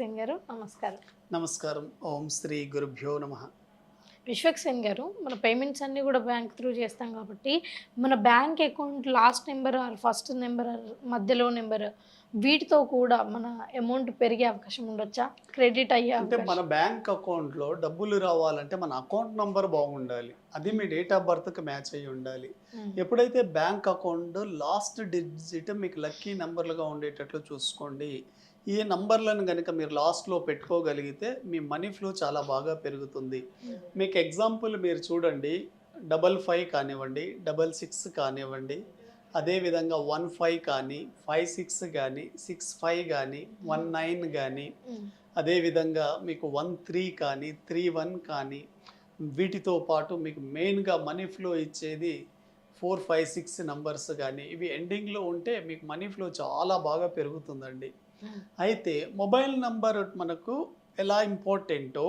విశ్వక్సేన్ గారు నమస్కారం. నమస్కారం. ఓం శ్రీ గురుభ్యో నమ. విశ్వక్సేన్ గారు మన పేమెంట్స్ అన్నీ కూడా బ్యాంక్ త్రూ చేస్తాం కాబట్టి మన bank account last number or first number మధ్యలో నెంబర్ వీటితో కూడా మన అమౌంట్ పెరిగే అవకాశం ఉండొచ్చా? క్రెడిట్ అయ్యే అంటే మన బ్యాంక్ అకౌంట్లో డబ్బులు రావాలంటే మన అకౌంట్ నంబర్ బాగుండాలి. అది మీ డేట్ ఆఫ్ బర్త్కి మ్యాచ్ అయ్యి ఉండాలి. ఎప్పుడైతే బ్యాంక్ అకౌంట్ లాస్ట్ డిజిట్ మీకు లక్కీ నెంబర్లుగా ఉండేటట్లు చూసుకోండి ఈ నంబర్లను కనుక మీరు లాస్ట్లో పెట్టుకోగలిగితే మీ మనీ ఫ్లో చాలా బాగా పెరుగుతుంది. మీకు ఎగ్జాంపుల్ మీరు చూడండి. డబల్ ఫైవ్ కానివ్వండి డబల్ సిక్స్ కానివ్వండి అదేవిధంగా వన్ ఫైవ్ కానీ ఫైవ్ సిక్స్ కానీ సిక్స్ ఫైవ్ కానీ వన్ నైన్ కానీ అదేవిధంగా మీకు వన్ త్రీ కానీ త్రీ వన్ కానీ వీటితో పాటు మీకు మెయిన్గా మనీ ఫ్లో ఇచ్చేది ఫోర్ ఫైవ్ సిక్స్ నంబర్స్ కానీ ఇవి ఎండింగ్లో ఉంటే మీకు మనీ ఫ్లో చాలా బాగా పెరుగుతుందండి. అయితే మొబైల్ నంబర్ మనకు ఎలా ఇంపార్టెంటో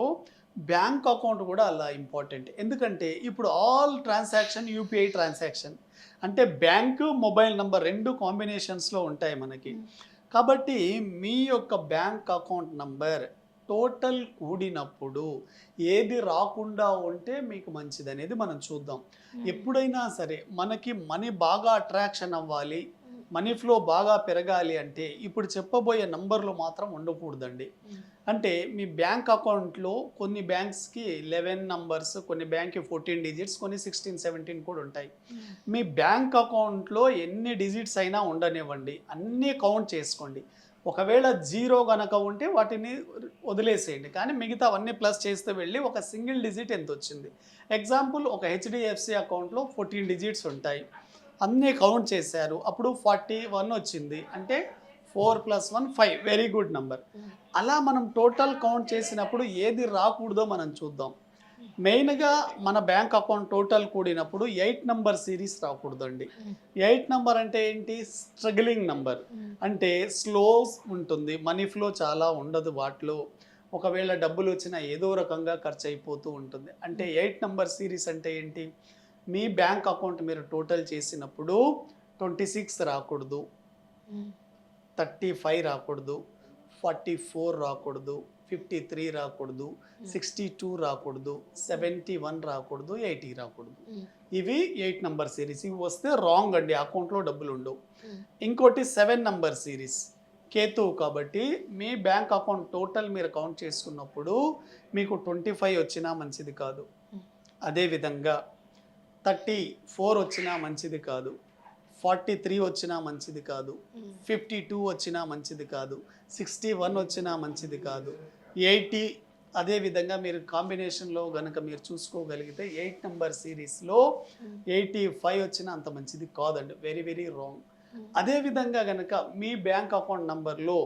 బ్యాంక్ అకౌంట్ కూడా అలా ఇంపార్టెంట్. ఎందుకంటే ఇప్పుడు ఆల్ ట్రాన్సాక్షన్ యూపీఐ ట్రాన్సాక్షన్. అంటే బ్యాంకు మొబైల్ నంబర్ రెండు కాంబినేషన్స్లో ఉంటాయి మనకి. కాబట్టి మీ యొక్క బ్యాంక్ అకౌంట్ నంబర్ టోటల్ కూడినప్పుడు ఏది రాకుండా ఉంటే మీకు మంచిది అనేది మనం చూద్దాం. ఎప్పుడైనా సరే మనకి మనీ బాగా అట్రాక్షన్ అవ్వాలి. మనీ ఫ్లో బాగా పెరగాలి అంటే ఇప్పుడు చెప్పబోయే నంబర్లు మాత్రం ఉండకూడదండి. అంటే మీ బ్యాంక్ అకౌంట్లో కొన్ని బ్యాంక్స్కి లెవెన్ నంబర్స్ కొన్ని బ్యాంక్కి ఫోర్టీన్ డిజిట్స్ కొన్ని సిక్స్టీన్ సెవెంటీన్ కూడా ఉంటాయి. మీ బ్యాంక్ అకౌంట్లో ఎన్ని డిజిట్స్ అయినా ఉండనివ్వండి. అన్నీ కౌంట్ చేసుకోండి. ఒకవేళ జీరో కనుక ఉంటే వాటిని వదిలేసేయండి. కానీ మిగతా అవన్నీ ప్లస్ చేస్తూ వెళ్ళి ఒక సింగిల్ డిజిట్ ఎంత వచ్చింది ఎగ్జాంపుల్ ఒక హెచ్డిఎఫ్సి అకౌంట్లో ఫోర్టీన్ డిజిట్స్ ఉంటాయి. అన్నీ కౌంట్ చేశారు. అప్పుడు ఫార్టీ వన్ వచ్చింది. అంటే four plus one five very good number అలా మనం టోటల్ కౌంట్ చేసినప్పుడు ఏది రాకూడదో మనం చూద్దాం. మెయిన్గా మన బ్యాంక్ అకౌంట్ టోటల్ కూడినప్పుడు ఎయిట్ నంబర్ సిరీస్ రాకూడదండి. ఎయిట్ నంబర్ అంటే ఏంటి? స్ట్రగ్లింగ్ నంబర్ అంటే స్లో ఉంటుంది. మనీ ఫ్లో చాలా ఉండదు వాటిలో. ఒకవేళ డబ్బులు వచ్చినా ఏదో రకంగా ఖర్చు అయిపోతూ ఉంటుంది. అంటే ఎయిట్ నంబర్ సిరీస్ అంటే ఏంటి? మీ బ్యాంక్ అకౌంట్ మీరు టోటల్ చేసినప్పుడు ట్వంటీ సిక్స్ రాకూడదు. ఉమ్, థర్టీ ఫైవ్ రాకూడదు. ఫార్టీ ఫోర్ రాకూడదు. ఫిఫ్టీ త్రీ రాకూడదు. సిక్స్టీ టూ రాకూడదు. సెవెంటీ వన్ రాకూడదు. ఎయిటీ రాకూడదు. ఉమ్, ఇవి ఎయిట్ నంబర్ సిరీస్. ఇవి వస్తే రాంగ్ అండి. అకౌంట్లో డబ్బులు ఉండవు. ఇంకోటి సెవెన్ నంబర్ సిరీస్. కేతు కాబట్టి మీ బ్యాంక్ అకౌంట్ టోటల్ మీరు కౌంట్ చేసుకున్నప్పుడు మీకు ట్వంటీ ఫైవ్ వచ్చినా మంచిది కాదు. Hmm. అదేవిధంగా థర్టీ ఫోర్ వచ్చినా మంచిది కాదు. ఫార్టీ త్రీ వచ్చినా మంచిది కాదు. ఫిఫ్టీ టూ వచ్చినా మంచిది కాదు. సిక్స్టీ వన్ వచ్చినా మంచిది కాదు. ఎయిటీ అదేవిధంగా మీరు కాంబినేషన్లో కనుక మీరు చూసుకోగలిగితే ఎయిట్ నెంబర్ సిరీస్లో ఎయిటీ ఫైవ్ వచ్చినా అంత మంచిది కాదండి. Very very wrong. అదేవిధంగా కనుక మీ బ్యాంక్ అకౌంట్ నంబర్లో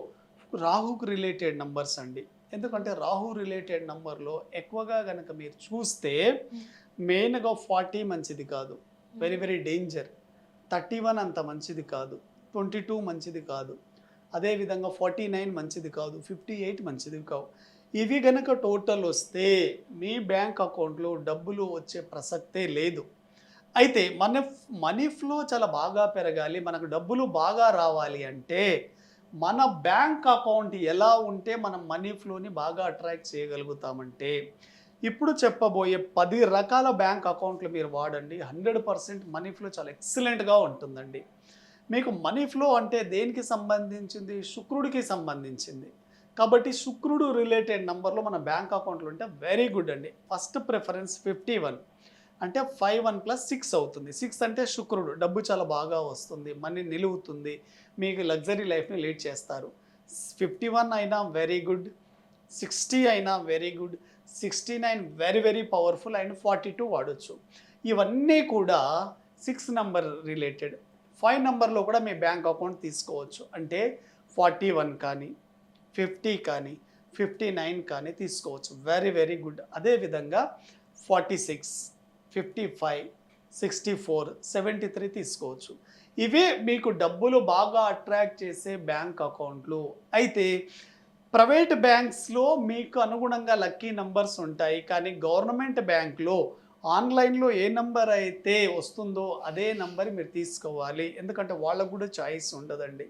రాహుకు రిలేటెడ్ నంబర్స్ అండి. ఎందుకంటే రాహు రిలేటెడ్ నంబర్లో ఎక్కువగా కనుక మీరు చూస్తే మెయిన్గా ఫార్టీ మంచిది కాదు. Very very danger thirty one అంత మంచిది కాదు. ట్వంటీ టూ మంచిది కాదు. అదేవిధంగా ఫార్టీ నైన్ మంచిది కాదు. ఫిఫ్టీ ఎయిట్ మంచిది కావు. ఇవి గనక టోటల్ వస్తే మీ బ్యాంక్ అకౌంట్లో డబ్బులు వచ్చే ప్రసక్తే లేదు. అయితే మన మనీ ఫ్లో చాలా బాగా పెరగాలి. మనకు డబ్బులు బాగా రావాలి అంటే మన బ్యాంక్ అకౌంట్ ఎలా ఉంటే మనం మనీ ఫ్లోని బాగా అట్రాక్ట్ చేయగలుగుతామంటే ఇప్పుడు చెప్పబోయే పది రకాల బ్యాంక్ అకౌంట్లు మీరు వాడండి. హండ్రెడ్ పర్సెంట్ మనీ ఫ్లో చాలా ఎక్సలెంట్గా ఉంటుందండి. మీకు మనీ ఫ్లో అంటే దేనికి సంబంధించింది? శుక్రుడికి సంబంధించింది. కాబట్టి శుక్రుడు రిలేటెడ్ నంబర్లో మన బ్యాంక్ అకౌంట్లు ఉంటే వెరీ గుడ్ అండి. First preference fifty one. అంటే ఫైవ్ వన్ ప్లస్ సిక్స్ అవుతుంది. సిక్స్ అంటే శుక్రుడు. డబ్బు చాలా బాగా వస్తుంది. మనీ నిలువుతుంది. మీకు లగ్జరీ లైఫ్ని లీడ్ చేస్తారు. ఫిఫ్టీ వన్ అయినా వెరీ గుడ్. సిక్స్టీ అయినా very good. Sixty nine very very powerful and forty two వాడచ్చు. ఇవన్నీ కూడా సిక్స్ నంబర్ రిలేటెడ్. ఫైవ్ నెంబర్లో కూడా మీ బ్యాంక్ అకౌంట్ తీసుకోవచ్చు. అంటే ఫార్టీ వన్ కానీ ఫిఫ్టీ కానీ ఫిఫ్టీ నైన్ కానీ తీసుకోవచ్చు. Very very good. అదేవిధంగా forty six fifty five sixty four seventy three తీసుకోవచ్చు. ఇవే మీకు డబ్బులు బాగా అట్రాక్ట్ చేసే బ్యాంక్ అకౌంట్లు. అయితే ప్రైవేట్ బ్యాంక్స్లో మీకు అనుగుణంగా లక్కీ నంబర్స్ ఉంటాయి. కానీ గవర్నమెంట్ బ్యాంక్లో ఆన్లైన్లో ఏ నంబర్ అయితే వస్తుందో అదే నంబర్ మీరు తీసుకోవాలి. ఎందుకంటే వాళ్ళకు కూడా చాయిస్ ఉండదండి.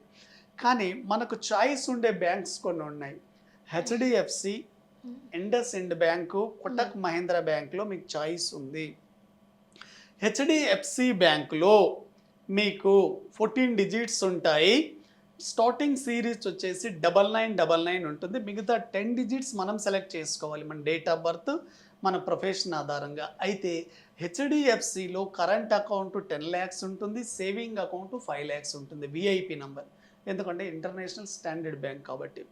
కానీ మనకు చాయిస్ ఉండే బ్యాంక్స్ కొన్ని ఉన్నాయి. HDFC IndusInd bank Kotak Mahindra బ్యాంక్లో మీకు చాయిస్ ఉంది. హెచ్డిఎఫ్సి బ్యాంకులో మీకు ఫోర్టీన్ డిజిట్స్ ఉంటాయి. స్టార్టింగ్ సిరీస్ వచ్చేసి డబల్ నైన్ డబల్ నైన్ ఉంటుంది. మిగతా టెన్ డిజిట్స్ మనం సెలెక్ట్ చేసుకోవాలి మన డేట్ ఆఫ్ బర్త్ మన ప్రొఫెషన్ ఆధారంగా. అయితే హెచ్డిఎఫ్సిలో కరెంట్ అకౌంట్ టెన్ ల్యాక్స్ ఉంటుంది సేవింగ్ అకౌంట్ ఫైవ్ ల్యాక్స్ ఉంటుంది విఐపి నంబర్ ఎందుకంటే ఇంటర్నేషనల్ స్టాండర్డ్ బ్యాంక్ కాబట్టి.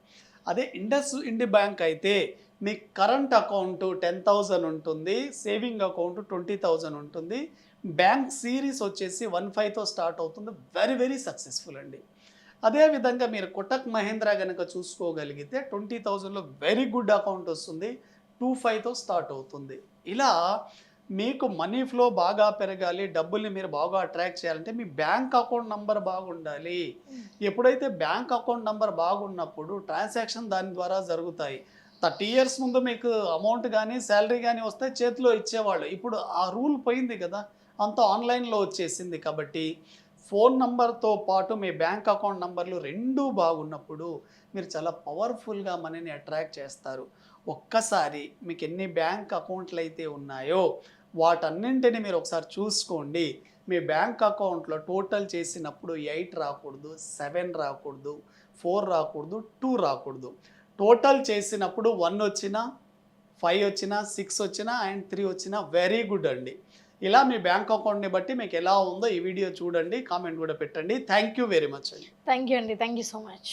అదే ఇండస్ ఇండి బ్యాంక్ అయితే మీ కరెంట్ అకౌంట్ టెన్ థౌజండ్ ఉంటుంది సేవింగ్ అకౌంట్ ట్వంటీ థౌజండ్ ఉంటుంది. బ్యాంక్ సిరీస్ వచ్చేసి వన్ ఫైవ్తో స్టార్ట్ అవుతుంది. వెరీ వెరీ సక్సెస్ఫుల్ అండి. అదేవిధంగా మీరు కొటక్ మహేంద్ర కనుక చూసుకోగలిగితే ట్వంటీ థౌజండ్లో వెరీ గుడ్ అకౌంట్ వస్తుంది. టూ ఫైవ్తో స్టార్ట్ అవుతుంది. ఇలా మీకు మనీ ఫ్లో బాగా పెరగాలి డబ్బుల్ని మీరు బాగా అట్రాక్ట్ చేయాలంటే మీ బ్యాంక్ అకౌంట్ నంబర్ బాగుండాలి. ఎప్పుడైతే బ్యాంక్ అకౌంట్ నంబర్ బాగున్నప్పుడు ట్రాన్సాక్షన్ దాని ద్వారా జరుగుతాయి. థర్టీ ఇయర్స్ ముందు మీకు అమౌంట్ కానీ శాలరీ కానీ వస్తే చేతిలో ఇచ్చేవాళ్ళు. ఇప్పుడు ఆ రూల్ పోయింది కదా అంత ఆన్లైన్లో వచ్చేసింది కాబట్టి ఫోన్ నంబర్తో పాటు మీ బ్యాంక్ అకౌంట్ నంబర్లు రెండూ బాగున్నప్పుడు మీరు చాలా పవర్ఫుల్గా మనీని అట్రాక్ట్ చేస్తారు. ఒక్కసారి మీకు ఎన్ని బ్యాంక్ అకౌంట్లు అయితే ఉన్నాయో వాటన్నింటిని మీరు ఒకసారి చూసుకోండి. మీ బ్యాంక్ అకౌంట్లో టోటల్ చేసినప్పుడు ఎయిట్ రాకూడదు సెవెన్ రాకూడదు ఫోర్ రాకూడదు టూ రాకూడదు. టోటల్ చేసినప్పుడు వన్ వచ్చినా ఫైవ్ వచ్చినా సిక్స్ వచ్చినా అండ్ త్రీ వచ్చినా వెరీ గుడ్ అండి. ఇలా మీ బ్యాంక్ అకౌంట్ని బట్టి మీకు ఎలా ఉందో ఈ వీడియో చూడండి కామెంట్ కూడా పెట్టండి. థ్యాంక్ యూ వెరీ మచ్ అండి. థ్యాంక్ యూ అండి. Thank you so much